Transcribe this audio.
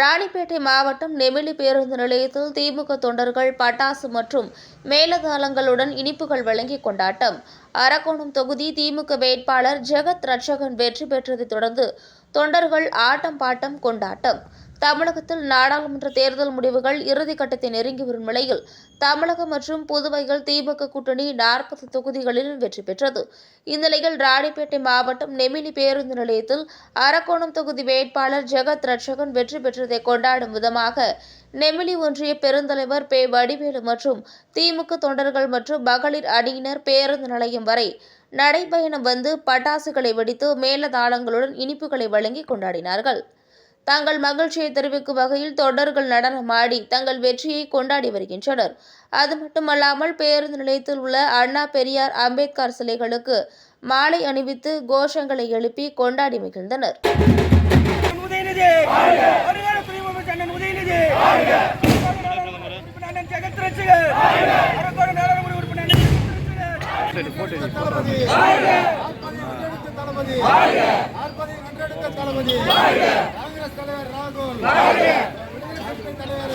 ராணிப்பேட்டை மாவட்டம் நெமிலி பேருந்து நிலையத்தில் திமுக தொண்டர்கள் பட்டாசு மற்றும் மேலதாளங்களுடன் இனிப்புகள் வழங்கி கொண்டாட்டம். அரக்கோணம் தொகுதி திமுக வேட்பாளர் ஜெகத் ரட்சகன் வெற்றி பெற்றதைத் தொடர்ந்து தொண்டர்கள் ஆட்டம் பாட்டம் கொண்டாட்டம். தமிழகத்தில் நாடாளுமன்ற தேர்தல் முடிவுகள் இறுதிக்கட்டத்தை நெருங்கி வரும் நிலையில் தமிழகம் மற்றும் புதுவையில் திமுக கூட்டணி நாற்பது தொகுதிகளில் வெற்றி பெற்றது. இந்நிலையில் ராணிப்பேட்டை மாவட்டம் நெமிலி பேருந்து நிலையத்தில் அரக்கோணம் தொகுதி வேட்பாளர் ஜெகத் ரட்சகன் வெற்றி பெற்றதை கொண்டாடும் விதமாக நெமிலி ஒன்றிய பெருந்தலைவர் பே வடிவேலு மற்றும் திமுக தொண்டர்கள் மற்றும் மகளிர் அணியினர் பேருந்து நிலையம் வரை நடைபயணம் வந்து பட்டாசுகளை வெடித்து மேலதாளங்களுடன் இனிப்புகளை வழங்கி கொண்டாடினார்கள். தங்கள் மகிழ்ச்சியை தெரிவிக்கும் வகையில் தொடர்கள் நடனமாடி தங்கள் வெற்றியை கொண்டாடி வருகின்றனர். அது மட்டுமல்லாமல் பேருந்து நிலையத்தில் உள்ள அண்ணா பெரியார் அம்பேத்கர் சிலைகளுக்கு மாலை அணிவித்து கோஷங்களை எழுப்பி கொண்டாடி மகிழ்ந்தனர். வென்றெடுத்த தளபதி. காங்கிரஸ் தலைவர் ராகுல். விடுதலை சிறுத்தை தலைவர்